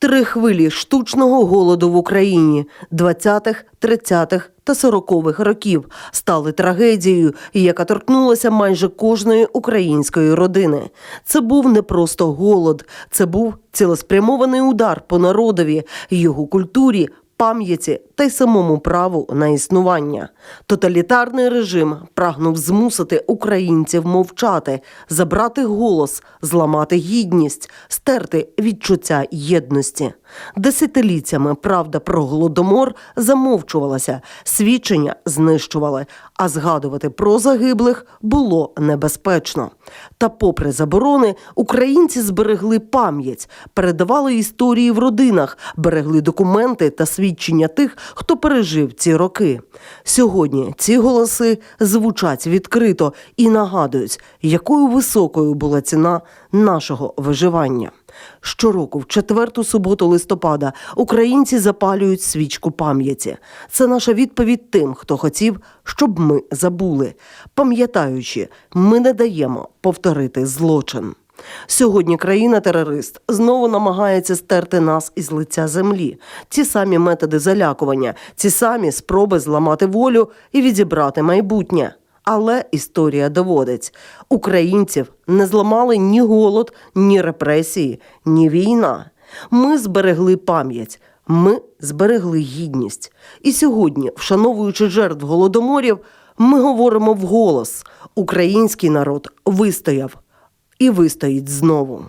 Три хвилі штучного голоду в Україні 20-х, 30-х та 40-х років стали трагедією, яка торкнулася майже кожної української родини. Це був не просто голод, це був цілеспрямований удар по народові, його культурі, пам'яті та й самому праву на існування. Тоталітарний режим прагнув змусити українців мовчати, забрати голос, зламати гідність, стерти відчуття єдності. Десятиліттями правда про голодомор замовчувалася, свідчення знищували, а згадувати про загиблих було небезпечно. Та, попри заборони, українці зберегли пам'ять, передавали історії в родинах, берегли документи та свідчення тих, хто пережив ці роки. Сьогодні ці голоси звучать відкрито і нагадують, якою високою була ціна нашого виживання. Щороку, в четверту суботу листопада, українці запалюють свічку пам'яті. Це наша відповідь тим, хто хотів, щоб ми забули. Пам'ятаючи, ми не даємо повторити злочин. Сьогодні країна-терорист знову намагається стерти нас із лиця землі. Ті самі методи залякування, ті самі спроби зламати волю і відібрати майбутнє. Але історія доводить: українців не зламали ні голод, ні репресії, ні війна. Ми зберегли пам'ять, ми зберегли гідність. І сьогодні, вшановуючи жертв голодоморів, ми говоримо вголос: український народ вистояв і вистоїть знову.